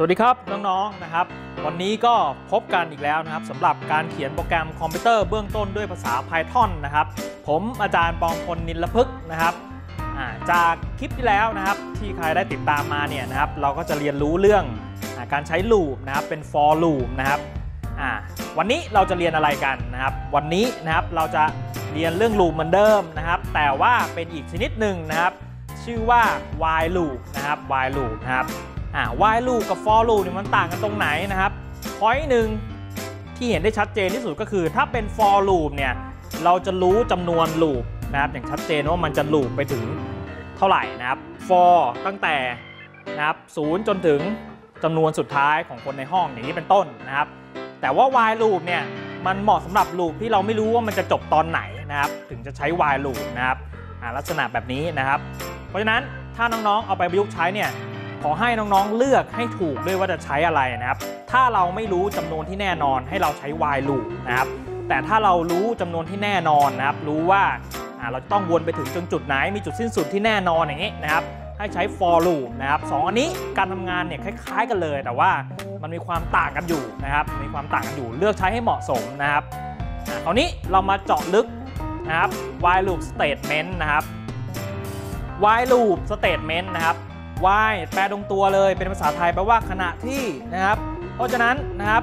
สวัสดีครับ น้องๆนะครับ วันนี้ก็พบกันอีกแล้วนะครับสำหรับการเขียนโปรแกรมคอมพิวเตอร์เบื้องต้นด้วยภาษา Python นะครับ ผมอาจารย์ปองพลนินละพึกนะครับาจากคลิปที่แล้วนะครับ ที่ใครได้ติดตามมาเนี่ยนะครับ เราก็จะเรียนรู้เรื่องอาการใช้ loop นะครับเป็น for loop นะครับวันนี้เราจะเรียนอะไรกันนะครับ วันนี้นะครับเราจะเรียนเรื่อง loop เหมือนเดิมนะครับ แต่ว่าเป็นอีกชนิดหนึ่งนะครับ ชื่อว่า while loop นะครับ while loop นะครับ อ่า while loop กับ for loop เนี่ยมันต่างกันตรงไหนนะครับ point หนึ่งที่เห็นได้ชัดเจนที่สุดก็คือ ถ้าเป็น for loop เนี่ยเราจะรู้จำนวน loop นะครับอย่างชัดเจนว่ามันจะ loop ไปถึงเท่าไหร่นะครับ for ตั้งแต่นะครับ0จนถึงจำนวนสุดท้ายของคนในห้องอย่างนี้เป็นต้นนะครับ แต่ว่า while loop เนี่ยมันเหมาะสำหรับ loop ที่เราไม่รู้ว่ามันจะจบตอนไหนนะครับ ถึงจะใช้ while loop นะครับลักษณะแบบนี้นะครับ เพราะฉะนั้นถ้าน้องๆเอาไปประยุกต์ใช้เนี่ย ขอให้น้องๆเลือกให้ถูกด้วยว่าจะใช้อะไรนะครับ ถ้าเราไม่รู้จำนวนที่แน่นอนให้เราใช้ while loop นะครับ แต่ถ้าเรารู้จำนวนที่แน่นอนนะครับ รู้ว่าเราจะต้องวนไปถึงจนจุดไหน มีจุดสิ้นสุดที่แน่นอนอย่างนี้นะครับ ให้ใช้ for loop นะครับสองอันนี้การทำงานเนี่ยคล้าย ๆ กันเลย แต่ว่ามันมีความต่างกันอยู่นะครับ มีความต่างกันอยู่ เลือกใช้ให้เหมาะสมนะครับคราวนี้เรามาเจาะลึกนะครับ while loop statement นะครับ while loop statement นะครับ while แปลตรงตัวเลยเป็นภาษาไทยแปลว่าขณะที่นะครับ เพราะฉะนั้นนะครับ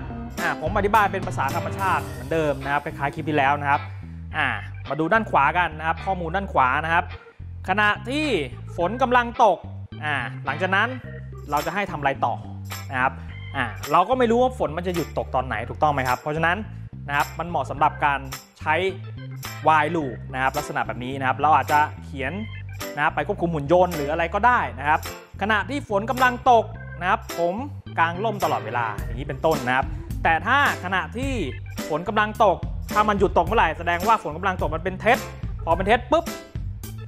ผมอธิบายเป็นภาษาธรรมชาติเหมือนเดิมนะครับคล้ายๆคลิปที่แล้วนะครับมาดูด้านขวากันนะครับ ข้อมูลด้านขวานะครับ ขณะที่ฝนกำลังตกหลังจากนั้นเราจะให้ทำอะไรต่อนะครับเราก็ไม่รู้ว่าฝนมันจะหยุดตกตอนไหนถูกต้องไหมครับ เพราะฉะนั้นนะครับมันเหมาะสำหรับการใช้ while loop นะครับลักษณะแบบนี้นะครับ เราอาจจะเขียนนะครับไปควบคุมหุ่นยนต์หรืออะไรก็ได้นะครับ ขณะที่ฝนกำลังตกนะครับ ผมกางร่มตลอดเวลาอย่างนี้เป็นต้นนะครับ แต่ถ้าขณะที่ฝนกำลังตก ถ้ามันหยุดตกเมื่อไหร่แสดงว่าฝนกำลังตกมันเป็นเท็จพอเป็นเท็จปุ๊บ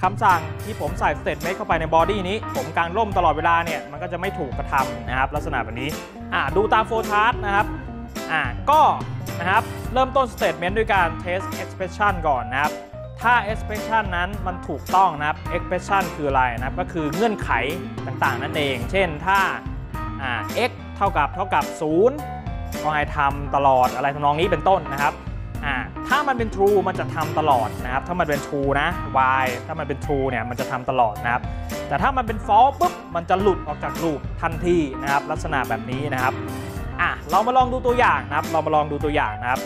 คำสั่งที่ผมใส่สเตทเมนต์เข้าไปในบอดี้นี้ ผมกางร่มตลอดเวลาเนี่ยมันก็จะไม่ถูกกระทำนะครับ ลักษณะแบบนี้อ่าดูตามโฟล์ชาร์ตนะครับอ่าก็นะครับเริ่มต้นสเตทเมนต์ด้วยการ test expression ก่อนนะครับ ถ้า expression นั้นมันถูกต้องนะครับ expression คืออะไรนะครับก็คือเงื่อนไขต่างๆนั่นเอง เช่นถ้าา x เท่ากับเท่ากับ 0 ก็ให้ทำตลอดอะไรทำนองนี้เป็นต้นนะครับถ้ามันเป็น true มันจะทำตลอดนะครับ ถ้ามันเป็น true นะ y ถ้ามันเป็น true เนี่ยมันจะทำตลอดนะครับ แต่ถ้ามันเป็น false ปุ๊บมันจะหลุดออกจากรูปทันทีนะครับ ลักษณะแบบนี้นะครับอะเรามาลองดูตัวอย่างนะครับ เรามาลองดูตัวอย่างนะครับ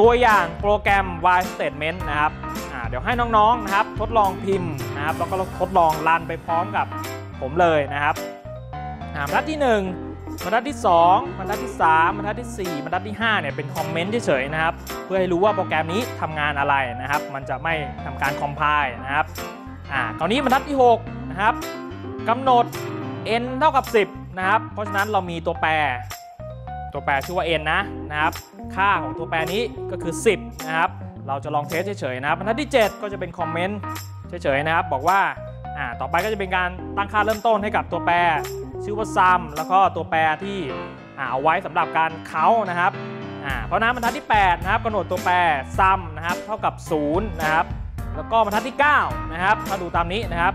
ตัวอย่างโปรแกรม while statement นะครับ เดี๋ยวให้น้องๆนะครับ ทดลองพิมพ์นะครับแล้วก็ทดลองรันไปพร้อมกับผมเลยนะครับบรรทัดที่ 1บรรทัดที่ 2บรรทัดที่ 3บรรทัดที่ 4บรรทัดที่5เนี่ยเป็นคอมเมนต์เฉยๆนะครับ เพื่อให้รู้ว่าโปรแกรมนี้ทำงานอะไรนะครับ มันจะไม่ทำการคอมไพล์นะครับอ่าคราวนี้บรรทัดที่6นะครับกำหนด n เท่ากับ 10 นะครับ เพราะฉะนั้นเรามีตัวแปร ตัวแปรชื่อว่า n นะนะครับ ค่าของตัวแปรนี้ก็คือ 10 นะครับ เราจะลองเทสเฉยๆนะครับบรรทัดที่ 7 ก็จะเป็นคอมเมนต์เฉยๆนะครับ บอกว่าอ่าต่อไปก็จะเป็นการตั้งค่าเริ่มต้นให้กับตัวแปร ชื่อว่า sum แล้วก็ตัวแปรที่เอาไว้สำหรับการเค้านะครับอ่าเพราะนั้นบรรทัดที่ 8 นะครับกำหนดตัวแปร sum นะครับเท่ากับ 0 นะครับ แล้วก็บรรทัดที่ 9 นะครับถ้าดูตามนี้นะครับ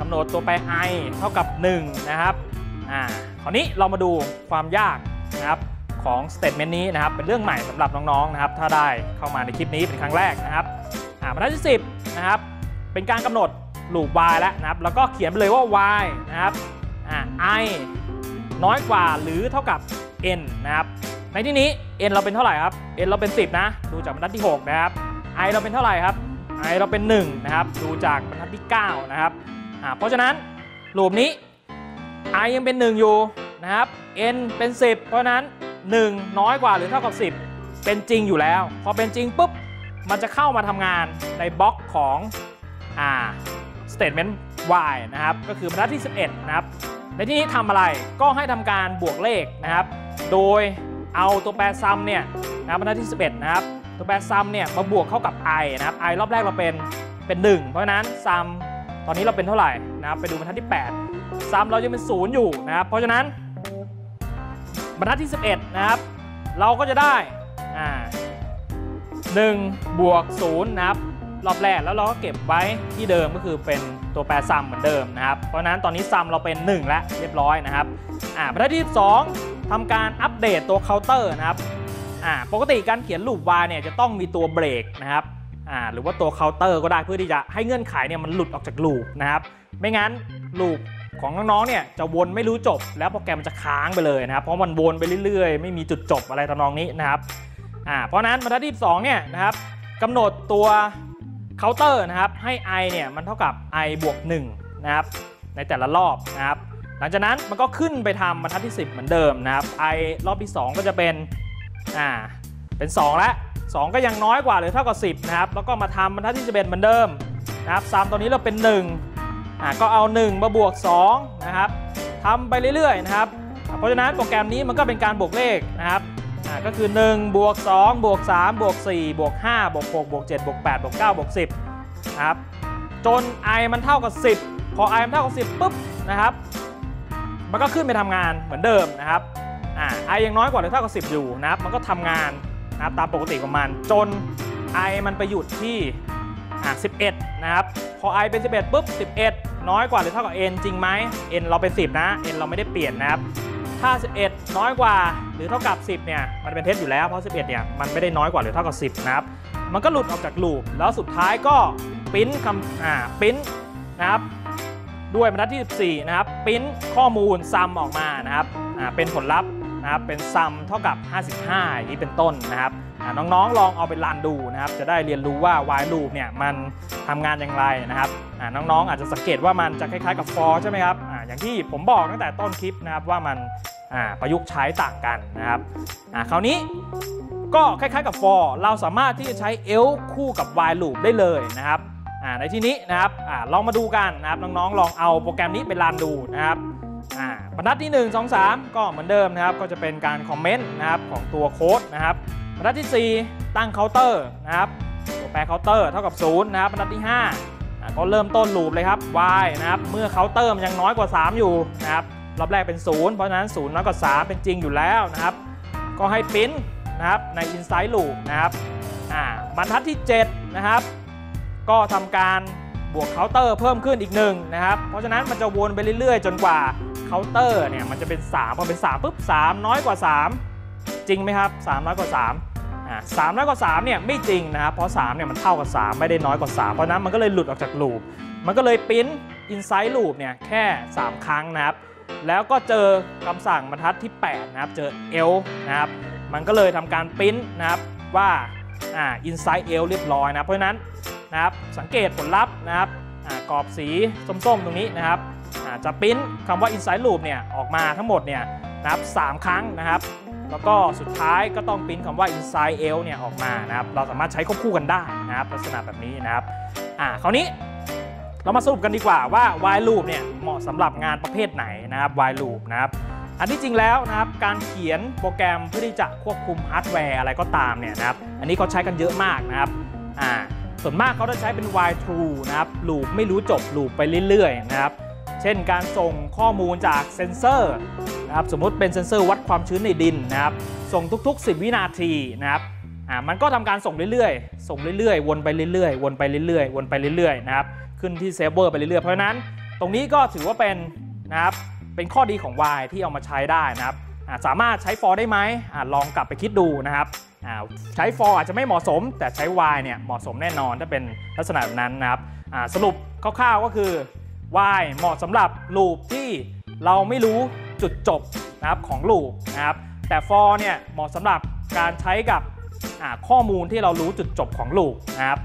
กำหนดตัวแปร i เท่ากับ 1 นะครับอ่าคราวนี้เรามาดูความยากนะครับ ของ statement นี้นะครับเป็นเรื่องใหม่สำหรับน้องๆนะครับถ้าได้เข้ามาในคลิปนี้เป็นครั้งแรกนะครับอ่าบรรทัดที่10นะครับเป็นการกำหนด loop y แล้วนะครับแล้วก็เขียนไปเลยว่า y นะครับอ่า i น้อยกว่าหรือเท่ากับ n นะครับในที่นี้ n เราเป็นเท่าไหร่ครับ n เราเป็น 10 นะดูจากบรรทัดที่ 6 นะครับ i เราเป็นเท่าไหร่ครับ i เราเป็น 1 นะครับ ดูจากบรรทัดที่ 9 นะครับอ่าเพราะฉะนั้น loop นี้ i ยังเป็น 1 อยู่นะครับ n เป็น 10 เพราะฉะนั้น 1 น้อยกว่าหรือเท่ากับ 10 เป็นจริงอยู่แล้ว พอเป็นจริงปุ๊บ มันจะเข้ามาทำงานในบล็อกของอ่า statement y นะครับ ก็คือบรรทัดที่ 11 นะครับ ในที่นี้ทำอะไรก็ให้ทำการบวกเลขนะครับ โดยเอาตัวแปรซัมเนี่ยนะบบรรทัดที่ 11 นะครับ ตัวแปรซัมเนี่ยมาบวกเข้ากับ i นะครับ i รอบแรกเราเป็นเป็น 1 เพราะฉะนั้นซัมตอนนี้เราเป็นเท่าไหร่นะครับไปดูบรรทัดที่ 8ซัมเรายังเป็น 0 อยู่นะครับ เพราะฉะนั้น บรรทัดที่ 11 นะครับ เราก็จะได้อ่า1บวก0นะครับรอบแรกแล้วเราก็เก็บไว้ที่เดิมก็คือเป็นตัวแปรซัมเหมือนเดิมนะครับ เพราะฉะนั้นตอนนี้ซัมเราเป็น 1 แล้วเรียบร้อยนะครับอ่าบรรทัดที่2ทำการอัปเดตตัวเคาน์เตอร์นะครับอ่าปกติการเขียนลูป while เนี่ยจะต้องมีตัวเบรกนะครับอ่าหรือว่าตัวเคาน์เตอร์ก็ได้เพื่อที่จะให้เงื่อนไขเนี่ยมันหลุดออกจากลูปนะครับ ไม่งั้นลูป ของน้องๆเนี่ยจะวนไม่รู้จบ แล้วโปรแกรมมันจะค้างไปเลยนะครับเพราะมันวนไปเรื่อยๆ ไม่มีจุดจบอะไรทำนองนี้นะครับอ่าเพราะนั้นบรรทัดที่2เนี่ยนะครับกำหนดตัวเคาน์เตอร์นะครับให้ i เนี่ยมันเท่ากับ i บวก1นะครับในแต่ละรอบนะครับหลังจากนั้นมันก็ขึ้นไปทำบรรทัดที่ 10 เหมือนเดิมนะครับ i รอบที่ 2 ก็จะเป็นอ่าเป็น2แล้ว2ก็ยังน้อยกว่าหรือเท่ากับ 10นะครับแล้วก็มาทำบรรทัดที่11เหมือนเดิมนะครับซ้ำตัวนี้เราเป็น1อ่า ก็เอา1มาบวก2นะครับทำไปเรื่อยๆนะครับ เพราะฉะนั้นโปรแกรมนี้มันก็เป็นการบวกเลขนะครับก็คือ1บวก2บวก3บวก4บวก5บวก6บวก7บวก8บวก9บวก10นะครับจน i มันเท่ากับ 10 พอ i มันเท่ากับ 10ปุ๊บนะครับ มันก็ขึ้นไปทำงานเหมือนเดิมนะครับอ่า i ยังน้อยกว่าหรือเท่ากับ 10 อยู่นะครับ มันก็ทำงานนะครับตามปกติของมัน จน i มันไปหยุดที่อ่า11 นะครับ พอ i เป็น 11ปุ๊บ 11 น้อยกว่าหรือเท่ากับ n จริงไหม n เราเป็น 10 นะ n เราไม่ได้เปลี่ยนนะครับ ถ้า 11 น้อยกว่าหรือเท่ากับ 10 เนี่ย มันเป็นเท็จอยู่แล้ว เพราะ 11 เนี่ย มันไม่ได้น้อยกว่าหรือเท่ากับ 10 นะครับ มันก็หลุดออกจากลูป แล้วสุดท้ายก็ปริ้นคำอ่าปริ้นนะครับ ด้วยบรรทัดที่ 14 นะครับ ปริ้นข้อมูลซัมออกมานะครับ อ่า เป็นผลลัพธ์นะครับ เป็นซัมเท่ากับ 55 อย่างนี้เป็นต้นนะครับ น้องๆลองเอาไปรันดูนะครับ จะได้เรียนรู้ว่า while loop เนี่ยมันทำงานอย่างไรนะครับอ่าน้องๆอาจจะสังเกตว่ามันจะคล้ายๆกับ for ใช่ไหมครับอ่าอย่างที่ผมบอกตั้งแต่ต้นคลิปนะครับว่ามันอ่าประยุกต์ใช้ต่างกันนะครับอ่าคราวนี้ก็คล้ายๆกับ for เราสามารถที่จะใช้ else คู่กับ while loop ได้เลยนะครับอ่าในที่นี้นะครับอาลองมาดูกันนะครับน้องๆลองเอาโปรแกรมนี้ไปรันดูนะครับอ่าบรรทัดที่ 1 2 3 ก็เหมือนเดิมนะครับ ก็จะเป็นการคอมเมนต์นะครับของตัวโค้ดนะครับ บรรทัดที่ 4 ตั้งเคาน์เตอร์นะครับตัวแปรเคาน์เตอร์เท่ากับ0นะครับบรรทัดที่5ก็เริ่มต้นลูปเลยครับ y นะครับเมื่อเคาน์เตอร์มันยังน้อยกว่า 3 อยู่นะครับรอบแรกเป็น 0 เพราะฉะนั้น 0 น้อยกว่า 3 เป็นจริงอยู่แล้วนะครับ ก็ให้ปิ้นนะครับใน inside loop นะครับอ่าบรรทัดที่ 7 นะครับ ก็ทำการบวกเคาน์เตอร์เพิ่มขึ้นอีกหนึ่งนะครับ เพราะฉะนั้นมันจะวนไปเรื่อยๆ จนกว่าเคาน์เตอร์เนี่ยมันจะเป็น3พอเป็น3ปุ๊บ3 น้อยกว่า 3 จริงไหมครับ3น้อยกว่า3อ่าสามน้อยกว่า3เนี่ยไม่จริงนะครับเพราะ3เนี่ยมันเท่ากับ 3 ไม่ได้น้อยกว่า 3 เพราะนั้นมันก็เลยหลุดออกจากลูปมันก็เลยปริ้น inside loop เนี่ยแค่ 3 ครั้งนะครับแล้วก็เจอคำสั่งบรรทัดที่ 8 นะครับ เจอ l นะครับ มันก็เลยทำการปริ้นนะครับว่าอ่า inside l เรียบร้อยนะเพราะนั้นนะครับสังเกตผลลัพธ์นะครับอ่ากรอบสีส้มๆ ตรงนี้นะครับอ่าจะปริ้นคำว่า inside loop เนี่ยออกมาทั้งหมดเนี่ยนะครับ3ครั้งนะครับ แล้วก็สุดท้ายก็ต้องปริ้นคำว่า inside l เนี่ยออกมานะครับ เราสามารถใช้ควบคู่กันได้นะครับ ลักษณะแบบนี้นะครับ อ่า คราวนี้เรามาสรุปกันดีกว่าว่า while loop เนี่ยเหมาะสำหรับงานประเภทไหนนะครับ while loop นะครับอันที่จริงแล้วนะครับการเขียนโปรแกรมเพื่อที่จะควบคุมฮาร์ดแวร์อะไรก็ตามเนี่ยนะครับอันนี้เขาใช้กันเยอะมากนะครับอ่าส่วนมากเขาจะใช้เป็น while true นะครับลูปไม่รู้จบลูปไปเรื่อยๆนะครับ เช่นการส่งข้อมูลจากเซนเซอร์นะครับสมมติเป็นเซนเซอร์วัดความชื้นในดินนะครับส่งทุก ๆ 10 วินาทีนะครับอ่ามันก็ทำการส่งเรื่อยๆ ส่งเรื่อยๆ วนไปเรื่อยๆ วนไปเรื่อยๆ วนไปเรื่อยๆ นะครับ ขึ้นที่เซิร์ฟเวอร์ไปเรื่อยๆ เพราะฉะนั้นตรงนี้ก็ถือว่าเป็นนะครับ เป็นข้อดีของ Y ที่เอามาใช้ได้นะครับ สามารถใช้ for ได้ไหมอลองกลับไปคิดดูนะครับอ่าใช้ for อาจจะไม่เหมาะสม แต่ใช้ Y เนี่ยเหมาะสมแน่นอนถ้าเป็นลักษณะแบบนั้นนะครับ สรุปคร่าวๆ ก็คือ Y เหมาะสำหรับลูปที่เราไม่รู้จุดจบนะครับของลูปนะครับแต่ for เนี่ยเหมาะสำหรับการใช้กับข้อมูลที่เรารู้จุดจบของลูปนะครับ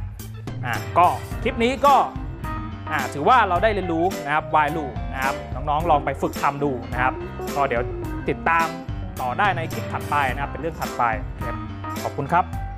อ่าก็คลิปนี้ก็อ่าถือว่าเราได้เรียนรู้นะครับ while loop นะครับน้องๆลองไปฝึกทำดูนะครับก็เดี๋ยวติดตามต่อได้ในคลิปถัดไปนะครับเป็นเรื่องถัดไปขอบคุณครับ